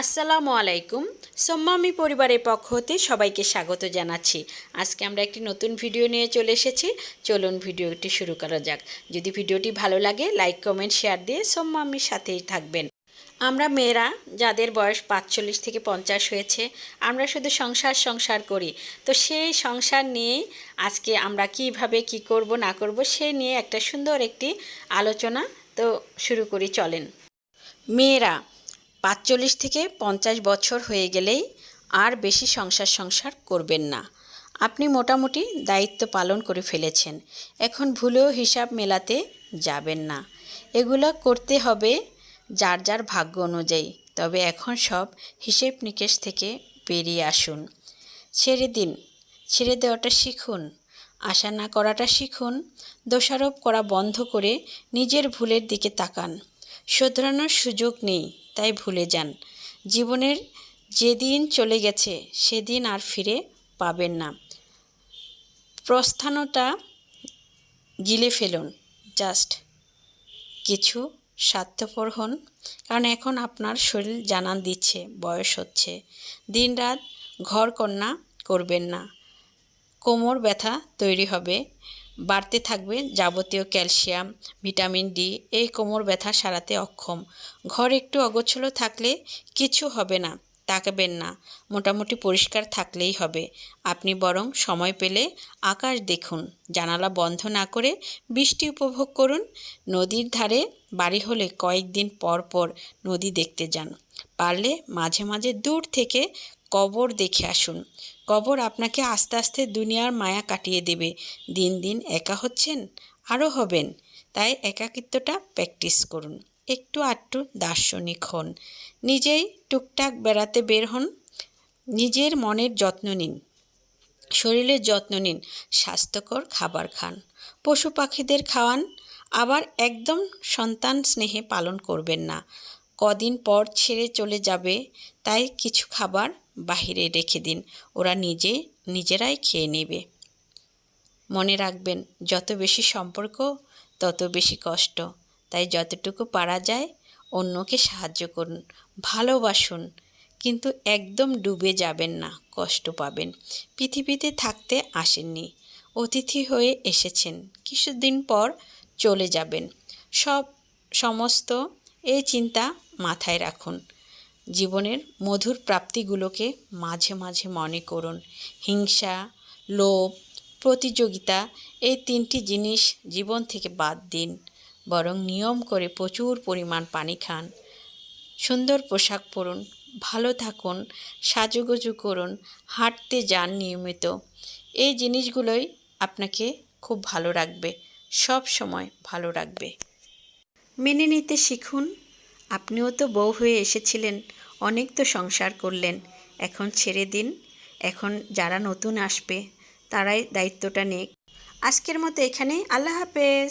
আসসালামু আলাইকুম। সোম্মামি পরিবারের পক্ষ হতে সবাইকে স্বাগত জানাচ্ছি। আজকে আমরা একটি নতুন ভিডিও নিয়ে চলে এসেছি। চলুন ভিডিওটি শুরু করা যাক। যদি ভিডিওটি ভালো লাগে, লাইক, কমেন্ট, শেয়ার দিয়ে সোম্মামির সাথেই থাকবেন। আমরা মেয়েরা, যাদের বয়স পাঁচচল্লিশ থেকে পঞ্চাশ হয়েছে, আমরা শুধু সংসার সংসার করি। তো সেই সংসার নিয়েই আজকে আমরা কীভাবে, কি করব, না করব সেই নিয়ে একটা সুন্দর একটি আলোচনা তো শুরু করি, চলেন। মেয়েরা পাঁচচল্লিশ থেকে পঞ্চাশ বছর হয়ে গেলেই আর বেশি সংসার সংসার করবেন না। আপনি মোটামুটি দায়িত্ব পালন করে ফেলেছেন। এখন ভুলেও হিসাব মেলাতে যাবেন না। এগুলো করতে হবে যার যার ভাগ্য অনুযায়ী। তবে এখন সব হিসেব নিকেশ থেকে বেরিয়ে আসুন। ছেড়ে দিন। ছেড়ে দেওয়াটা শিখুন। আশা না করাটা শিখুন। দোষারোপ করা বন্ধ করে নিজের ভুলের দিকে তাকান। শোধরানোর সুযোগ নেই। তাই ভুলে যান। জীবনের যেদিন চলে গেছে, সেদিন আর ফিরে পাবেন না। প্রস্থানটা গিলে ফেলুন। জাস্ট কিছু স্বার্থপর হন। কারণ এখন আপনার শরীর জানান দিচ্ছে, বয়স হচ্ছে। দিনরাত ঘর কন্যা করবেন না। কোমর ব্যথা তৈরি হবে। বাড়তে থাকবে যাবতীয় ক্যালসিয়াম, ভিটামিন ডি, এই কোমর ব্যথা সারাতে অক্ষম। ঘর একটু অগোছলো থাকলে কিছু হবে না, তাকাবেন না। মোটামুটি পরিষ্কার থাকলেই হবে। আপনি বরং সময় পেলে আকাশ দেখুন, জানালা বন্ধ না করে বৃষ্টি উপভোগ করুন, নদীর ধারে বাড়ি হলে কয়েকদিন পর পর নদী দেখতে যান। পারলে মাঝে মাঝে দূর থেকে কবর দেখে আসুন। কবর আপনাকে আস্তে আস্তে দুনিয়ার মায়া কাটিয়ে দেবে। দিন দিন একা হচ্ছেন, আরও হবেন। তাই একাকিত্বটা প্র্যাকটিস করুন। একটু আটটু দার্শনিক হন। নিজেই টুকটাক বেড়াতে বের হন। নিজের মনের যত্ন নিন। শরীরের যত্ন নিন। স্বাস্থ্যকর খাবার খান। পশু পাখিদের খাওয়ান। আবার একদম সন্তান স্নেহে পালন করবেন না। কদিন পর ছেড়ে চলে যাবে, তাই কিছু খাবার বাহিরে রেখে দিন। ওরা নিজে, নিজেরাই খেয়ে নেবে। মনে রাখবেন, যত বেশি সম্পর্ক, তত বেশি কষ্ট। তাই যতটুকু পারা যায়, অন্যকে সাহায্য করুন, ভালোবাসুন। কিন্তু একদম ডুবে যাবেন না, কষ্ট পাবেন। পৃথিবীতে থাকতে আসেননি। অতিথি হয়ে এসেছেন। কিছুদিন পর চলে যাবেন। সব, সমস্ত এই চিন্তা মাথায় রাখুন। জীবনের মধুর প্রাপ্তিগুলোকে মাঝে মাঝে মনে করুন। হিংসা, লোভ, প্রতিযোগিতা, এই তিনটি জিনিস জীবন থেকে বাদ দিন। বরং নিয়ম করে প্রচুর পরিমাণ পানি খান। সুন্দর পোশাক পরুন, ভালো থাকুন, সাজুগুজু করুন, হাঁটতে যান নিয়মিত। এই জিনিসগুলোই আপনাকে খুব ভালো রাখবে, সব সময় ভালো রাখবে। মেনে নিতে শিখুন আপনিও তো বউ হয়ে এসেছিলেন, অনেক তো সংসার করলেন, এখন ছেড়ে দিন, এখন যারা নতুন আসবে, তারাই দায়িত্বটা নেক। আজকের মতো এখানে আল্লাহ হাফেজ।